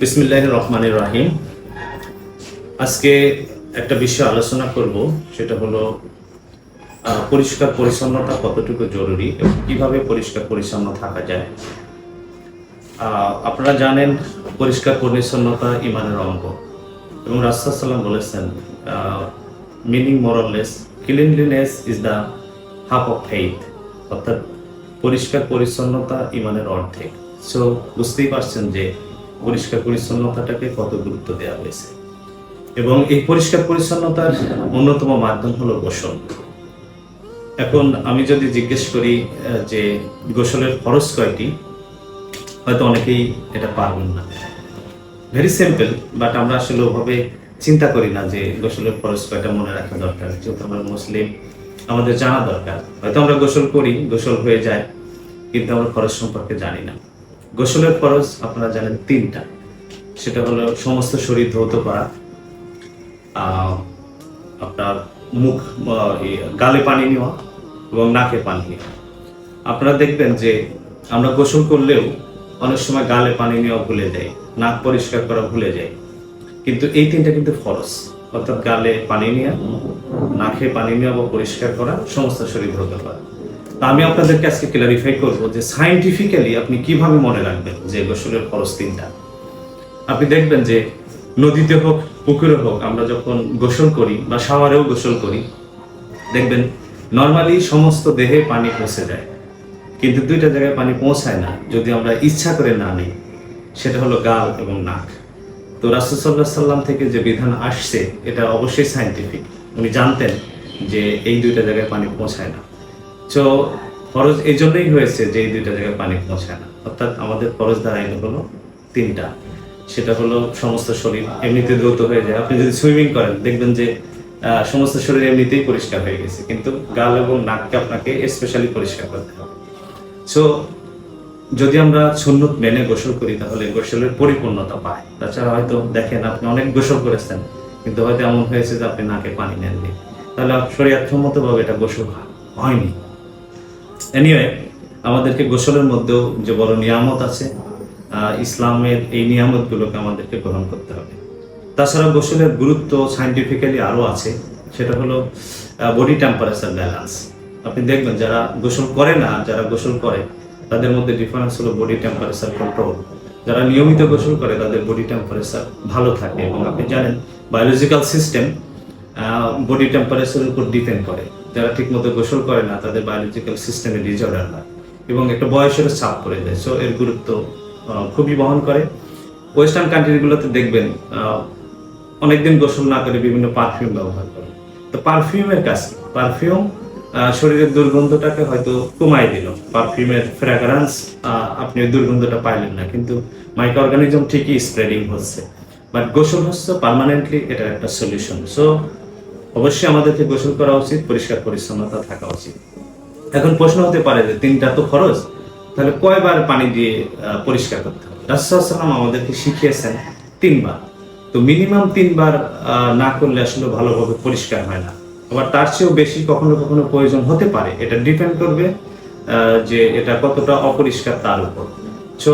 বিসমিল্লাহ রহমান রাহিম। আজকে একটা বিষয় আলোচনা করব, সেটা হলো পরিষ্কার পরিচ্ছন্নতা কতটুকু জরুরি এবং কীভাবে পরিষ্কার পরিচ্ছন্ন থাকা যায়। আপনারা জানেন, পরিষ্কার পরিচ্ছন্নতা ইমানের অঙ্গ। এবং রাস্তা সাল্লাম বলেছেন meaning মোরাললেস cleanliness is the half of faith অর্থাৎ পরিষ্কার পরিচ্ছন্নতা ইমানের অর্ধেক। সো বুঝতেই পারছেন যে পরিষ্কার পরিচ্ছন্নতাটাকে কত গুরুত্ব দেওয়া হয়েছে। এবং এই পরিষ্কার পরিচ্ছন্নতার অন্যতম মাধ্যম হলো গোসল। এখন আমি যদি জিজ্ঞেস করি যে গোসলের খরচ কয়টি, হয়তো অনেকেই এটা পারবেন না। ভেরি সিম্পল বাট আমরা আসলে ওভাবে চিন্তা করি না যে গোসলের খরচ কয়টা মনে রাখা দরকার। যেহেতু আমরা মুসলিম, আমাদের জানা দরকার। হয়তো আমরা গোসল করি, গোসল হয়ে যায়, কিন্তু আমরা খরচ সম্পর্কে জানি না। গোসলের খরচ আপনারা জানেন তিনটা। সেটা হলো সমস্ত শরীর ধৌত করা আপনার মুখ গালে পানি নেওয়া এবং নাকে পানি নেওয়া। আপনারা দেখবেন যে আমরা গোসল করলেও অনেক সময় গালে পানি নেওয়া ভুলে যাই, নাক পরিষ্কার করা ভুলে যাই। কিন্তু এই তিনটা কিন্তু ফরজ। অর্থাৎ গালে পানি নেওয়া, নাকে পানি নেওয়া বা পরিষ্কার করা, সমস্ত শরীর ধরতে করা। আমি আপনাদেরকে আজকে ক্লারিফাই করব যে সাইন্টিফিক্যালি আপনি কীভাবে মনে রাখবেন যে গোসলের খরচ তিনটা আপনি দেখবেন যে নদীতে হোক, পুকুরে হোক, আমরা যখন গোসল করি বা শাওয়ারেও গোসল করি, দেখবেন নর্মালি সমস্ত দেহে পানি পৌঁছে যায়। কিন্তু দুইটা জায়গায় পানি পৌঁছায় না, যদি আমরা ইচ্ছা করে না নিই, সেটা হলো গাল এবং নাক। তো রাসুসাল্লাহ সাল্লাম থেকে যে বিধান আসছে, এটা অবশ্যই সাইন্টিফিক উনি জানতেন যে এই দুইটা জায়গায় পানি পৌঁছায় না। তো ফরজ এই জন্যই হয়েছে যে এই দুইটা জায়গায় পানি পৌঁছায় না। অর্থাৎ আমাদের ফরজ দাঁড়াইলে হলো তিনটা। সেটা হলো সমস্ত শরীর এমনিতে দ্রুত হয়ে যায়। আপনি যদি সুইমিং করেন, দেখবেন যে সমস্ত শরীর এমনিতেই পরিষ্কার হয়ে গেছে। কিন্তু গাল এবং নাককে আপনাকে স্পেশালি পরিষ্কার করতে হবে। সো যদি আমরা সুন্নত মেনে গোসল করি, তাহলে গোসলের পরিপূর্ণতা পায়। তাছাড়া হয়তো দেখেন আপনি অনেক গোসল করেছেন, কিন্তু হয়তো এমন হয়েছে যে আপনি নাকে পানি নেননি। তাহলে শরীরাত্মত ভাবে এটা গোসল হয়নি। এনিওয়ে আমাদেরকে গোসলের মধ্যেও যে বড় নিয়ামত আছে ইসলামের এই নিয়ামতগুলোকে আমাদেরকে গ্রহণ করতে হবে। তাছাড়া গোসলের গুরুত্ব সাইন্টিফিক্যালি আরও আছে, সেটা হলো বডি টেম্পারেচার ব্যালেন্স আপনি দেখবেন যারা গোসল করে না, যারা গোসল করে, তাদের মধ্যে ডিফারেন্স হলো বডি টেম্পারেচার কন্ট্রোল যারা নিয়মিত গোসল করে, তাদের বডি টেম্পারেচার ভালো থাকে। এবং আপনি জানেন বায়োলজিক্যাল সিস্টেম বডি টেম্পারেচারের উপর ডিপেন্ড করে। যারা ঠিকমতো গোসল করে না, তাদের বায়োলজিক্যাল সিস্টেমে ডিজর্ডার হয় এবং একটা বয়সের চাপ পড়ে যায়। সো এর গুরুত্ব খুবই বহন করে। ওয়েস্টার্ন কান্ট্রিগুলোতে দেখবেন অনেকদিন গোসল না করে বিভিন্ন পারফিউম ব্যবহার করে। তো পারফিউমের কাছে পারফিউম শরীরের দুর্গন্ধটাকে হয়তো কমাই দিল। পারফিউমের ফ্র্যাগ্রান্স আপনি দুর্গন্ধটা পাইলেন না। কিন্তু মাইক্রো অর্গানিজম ঠিকই স্প্রেডিং হচ্ছে। বাট গোসল হচ্ছে পার্মানেন্টলি এটা একটা সলিউশন সো অবশ্যই আমাদেরকে গোসল করা উচিত, পরিষ্কার পরিচ্ছন্নতা থাকা উচিত। এখন প্রশ্ন হতে পারে যে তিনটা তো খরচ, তাহলে কয়বার পানি দিয়ে পরিষ্কার করতে হবে? রাসুলাম আমাদেরকে শিখিয়েছেন তিনবার। তো মিনিমাম তিনবার না করলে আসলে ভালোভাবে পরিষ্কার হয় না। আবার তার চেয়েও বেশি কখনো কখনো প্রয়োজন হতে পারে। এটা ডিপেন্ড করবে যে এটা কতটা অপরিষ্কার তার উপর। সো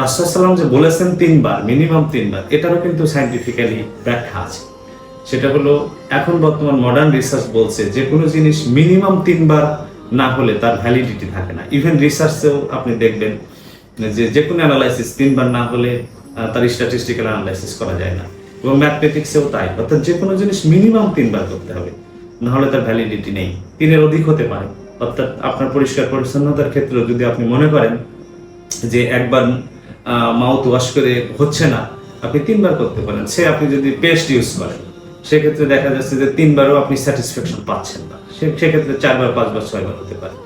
রাসুলাম যে বলেছেন তিনবার, মিনিমাম তিনবার, এটারও কিন্তু সাইন্টিফিক্যালি ব্যাখ্যা আছে। সেটা হলো, এখন বর্তমান মডার্ন রিসার্চ বলছে যে কোনো জিনিস মিনিমাম তিনবার না হলে তার ভ্যালিডিটি থাকে না। ইভেন রিসার্চেও আপনি দেখবেন যে যে কোনো অ্যানালাইসিস তিনবার না হলে তার স্ট্যাটিস্টিক্যাল অ্যানালাইসিস করা যায় না। এবং ম্যাথমেটিক্সেও তাই। অর্থাৎ যে কোনো জিনিস মিনিমাম তিনবার করতে হবে, না হলে তার ভ্যালিডিটি নেই। তিনের অধিক হতে পারে। অর্থাৎ আপনার পরিষ্কার পরিচ্ছন্নতার ক্ষেত্রেও যদি আপনি মনে করেন যে একবার মাউথ ওয়াশ করে হচ্ছে না, আপনি তিনবার করতে পারেন। সে আপনি যদি পেস্ট ইউজ করেন সেক্ষেত্রে দেখা যাচ্ছে যে তিনবারও আপনি স্যাটিসফ্যাকশন পাচ্ছেন না। সেক্ষেত্রে চারবার, পাঁচবার, ছয়বার হতে পারে।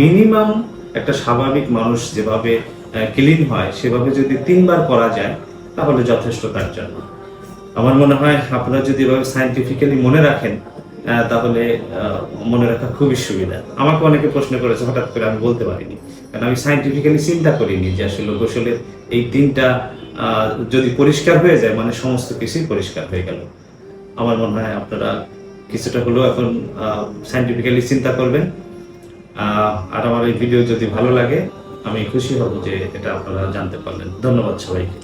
মিনিমাম একটা স্বাভাবিক মানুষ যেভাবে ক্লিন হয়, সেভাবে যদি তিনবার করা যায়, তাহলে যথেষ্ট তার জন্য। আমার মনে হয় আপনারা যদি এভাবে সাইন্টিফিক্যালি মনে রাখেন তাহলে মনে রাখা খুবই সুবিধা। আমাকে অনেকে প্রশ্ন করেছে, হঠাৎ করে আমি বলতে পারিনি। কারণ আমি সাইন্টিফিক্যালি চিন্তা করিনি যে আসলে গোসলের এই তিনটা যদি পরিষ্কার হয়ে যায় মানে সমস্ত কিছুই পরিষ্কার হয়ে গেল। আমার মনে হয় আপনারা কিছুটা হলেও এখন সাইন্টিফিক্যালি চিন্তা করবেন। আর আমার এই ভিডিও যদি ভালো লাগে, আমি খুশি হব যে এটা আপনারা জানতে পারলেন। ধন্যবাদ সবাইকে।